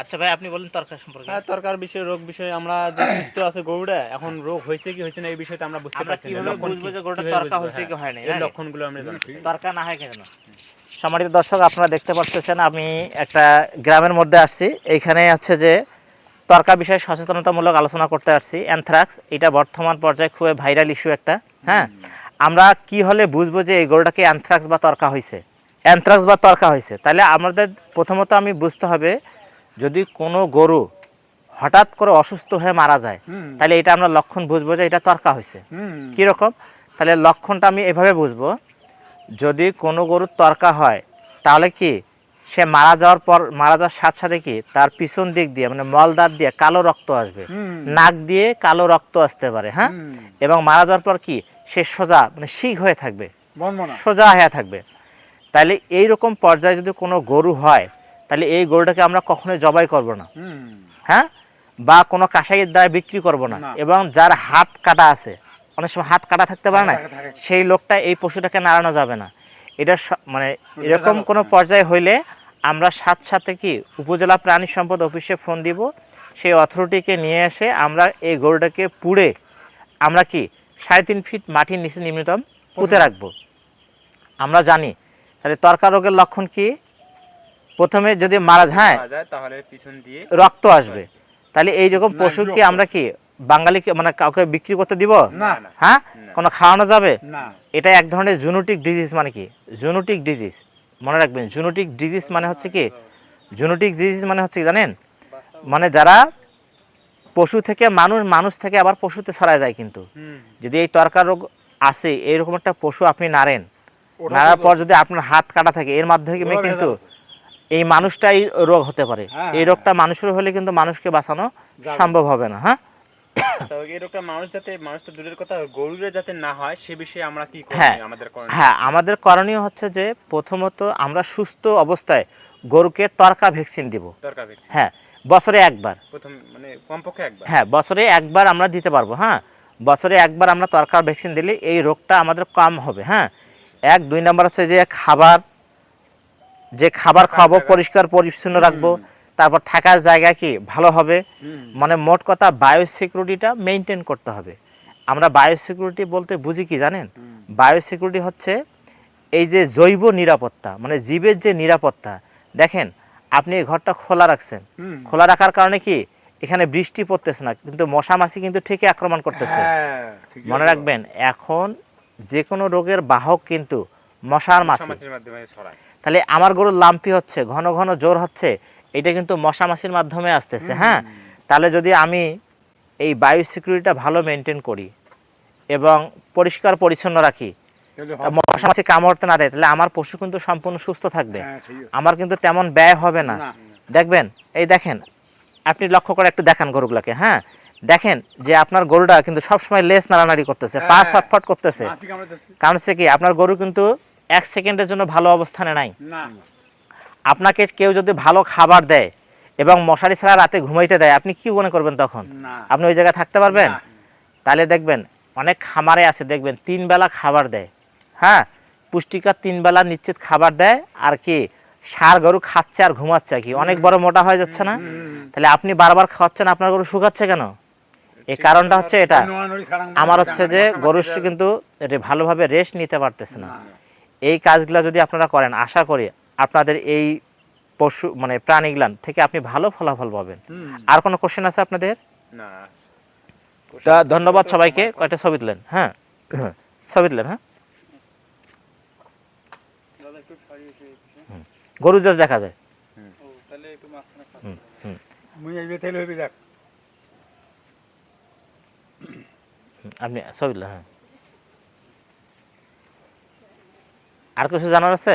আচ্ছা ভাই আপনি বলেন তরকার সম্পর্কে হ্যাঁ তরকার বিষয়ে রোগ বিষয়ে আমরা যে সুস্থ আছে গরুটা এখন রোগ হয়েছে কি হয়েছে না এই বিষয়টা আমরা বুঝতে পারছি না লক্ষণ বুঝব যে গরুটা তরকা? হয়েছে কি হ্যাঁ, হয়নি, এর নাকি? লক্ষণগুলো আমরা চাই। তরকা না হয় কেন সম্মানিত দর্শক আপনারা দেখতে পাচ্ছেন আমি একটা গ্রামের মধ্যে আসছি এইখানে হচ্ছে যে তর্কা বিষয়ে সচেতনতামূলক আলোচনা করতে আসছি অ্যানথ্রাক্স এটা বর্তমান পর্যায়ে খুবই ভাইরাল ইস্যু একটা হ্যাঁ আমরা কি হলে বুঝব যে এই গরুটাকে অ্যানথ্রাক্স বা তর্কা হয়েছে অ্যানথ্রাক্স বা তর্কা হয়েছে তাহলে আমাদের প্রথমত আমি বুঝতে হবে যদি কোনো গরু হঠাৎ করে অসুস্থ হয়ে মারা যায় তাহলে এটা আমরা লক্ষণ বুঝব যে এটা তর্কা হয়েছে। কীরকম তাহলে লক্ষণটা আমি এভাবে বুঝব যদি কোনো গরুর তর্কা হয় তাহলে কি সে মারা যাওয়ার পর মারা যাওয়ার সাথে সাথে কি তার পিছন দিক দিয়ে মানে মলদার দিয়ে কালো রক্ত আসবে। নাক দিয়ে কালো রক্ত আসতে পারে হ্যাঁ? এবং মারা যাওয়ার পর কি সে সোজা মানে শিখ হয়ে থাকবে। সোজা হয়ে থাকবে। তাহলে এইরকম পর্যায়ে যদি কোনো গরু হয় তাহলে এই গরুটাকে আমরা কখনোই জবাই করব না। হ্যাঁ? বা কোনো কাঁসাইয়ের দ্বারা বিক্রি করব না। এবং যার হাত কাটা আছে অনেক সময় হাত কাটা থাকতে পারে না। সেই লোকটা এই পশুটাকে নাড়ানো যাবে না। এটা মানে এরকম কোনো। পর্যায়ে হইলে আমরা সাথে সাথে কি উপজেলা প্রাণী সম্পদ অফিসে ফোন দিব সেই অথরিটিকে নিয়ে এসে আমরা এই গরুটাকে পুড়ে আমরা কি সাড়ে তিন ফিট মাটির নিচে নিম্নতম পুঁতে রাখব। আমরা জানি। তাহলে তর্কা রোগের লক্ষণ কি? প্রথমে যদি মারা হ্যাঁ যায় তাহলে পিছন দিয়ে রক্ত আসবে। তাহলে এইরকম না, পশু কি আমরা কি বাঙালিকে মানে কাউকে বিক্রি করতে দিব? হ্যাঁ। কোনো খাওয়ানো যাবে? এটা এক ধরনের জুনোটিক ডিজিজ মানে কি? জুনোটিক ডিজিজ মনে রাখবেন জুনোটিক ডিজিজ মানে হচ্ছে কি? জুনোটিক ডিজিজ মানে হচ্ছে জানেন? মানে যারা পশু থেকে মানুষ মানুষ থেকে আবার পশুতে ছড়ায় যায় কিন্তু। যদি এই তরকার রোগ আসে এইরকম একটা পশু আপনি নাড়েন নাড়ার পর যদি আপনার হাত কাটা থাকে এর মাধ্যমে কিন্তু। এই মানুষটাই রোগ হতে পারে। হ্যাঁ, এই হ্যাঁ। রোগটা মানুষের হলে কিন্তু মানুষকে বাঁচানো সম্ভব হবে না হ্যাঁ? এই রোগটা মানুষ যাতে মানুষ তো দূরের কথা গরুরে যাতে না হয় সে বিষয়ে আমরা কি হ্যাঁ, আমাদের করণীয়? হ্যাঁ আমাদের করণীয় হচ্ছে যে প্রথমত আমরা সুস্থ অবস্থায় গরুকে তরকা ভ্যাকসিন দিব। হ্যাঁ বছরে একবার। প্রথম মানে কমপক্ষে একবার? হ্যাঁ বছরে একবার আমরা দিতে পারব হ্যাঁ? বছরে একবার আমরা তরকার ভ্যাকসিন দিলে এই রোগটা আমাদের কম হবে হ্যাঁ? এক দুই নম্বর হচ্ছে যে খাবার যে খাবার খাওয়াবো পরিষ্কার পরিচ্ছন্ন রাখব তারপর থাকার জায়গা কি? ভালো হবে। মানে মোট কথা বায়োসিকিউরিটিটা মেনটেন করতে হবে। আমরা বায়োসিকিউরিটি বলতে বুঝি কি জানেন? হুম, বায়োসিকিউরিটি হচ্ছে এই যে জৈব নিরাপত্তা মানে জীবের যে নিরাপত্তা। দেখেন আপনি এই ঘরটা খোলা রাখছেন। খোলা রাখার কারণে কি? এখানে বৃষ্টি পড়তেছে না কিন্তু মশা মাছি কিন্তু ঠিকই আক্রমণ করতেছে। হ্যাঁ, মনে রাখবেন এখন যে কোনো রোগের বাহক কিন্তু মশার মাছি। মাধ্যমে ছড়ায়। তাহলে আমার গরুর লাম্পি হচ্ছে ঘন ঘন জোর হচ্ছে এটা কিন্তু মশা মাছির মাধ্যমে আসতেছে হ্যাঁ? তাহলে যদি আমি এই বায়ু সিকিউরিটিটা ভালো মেনটেন করি এবং পরিষ্কার পরিচ্ছন্ন রাখি তাহলে তা হবে। মশা মাছি কামড়তে না দেয় তাহলে আমার পশু কিন্তু সম্পূর্ণ সুস্থ থাকবে। হ্যাঁ। আমার কিন্তু তেমন ব্যয় হবে না। দেখবেন এই দেখেন আপনি লক্ষ্য করে একটু দেখান গরুগুলাকে হ্যাঁ? দেখেন যে আপনার গরুটা কিন্তু সবসময় লেস নাড়ানাড়ি করতেছে পা হ্যাঁ। ছটফট করতেছে। কারণ হচ্ছে কি আপনার গরু কিন্তু এক সেকেন্ডের জন্য ভালো অবস্থানে নাই। আপনাকে কেউ যদি ভালো খাবার দেয় এবং মশারি ছাড়া রাতে ঘুমাইতে দেয় আপনি কি মনে করবেন তখন? আপনি ওই জায়গায় থাকতে পারবেন? তাহলে দেখবেন অনেক খামারে আছে দেখবেন তিন বেলা খাবার দেয়। হ্যাঁ? পুষ্টিকর তিন বেলা নিশ্চিত খাবার দেয় আর কি সার গরু খাচ্ছে আর ঘুমাচ্ছে কি। অনেক বড় মোটা হয়ে যাচ্ছে না? তাহলে আপনি বারবার খাওয়াচ্ছেন আপনার গরু শুকাচ্ছে কেন? এই কারণটা হচ্ছে এটা। আমার হচ্ছে যে গরু কিন্তু ভালোভাবে রেস্ট নিতে পারতেছে না। এই কাজগুলো যদি আপনারা করেন আশা করি আপনাদের এই পশু মানে প্রাণীগুলান থেকে আপনি ভালো ফলাফল পাবেন। আর কোনো কোশ্চেন আছে আপনাদের? তা ধন্যবাদ সবাইকে। কয়টা ছবি তুলেন? হ্যাঁ। হ্যাঁ, ছবি তুলেন হ্যাঁ। গরু যাতে দেখা যায়। আপনি ছবি হ্যাঁ। আর কিছু জানার আছে?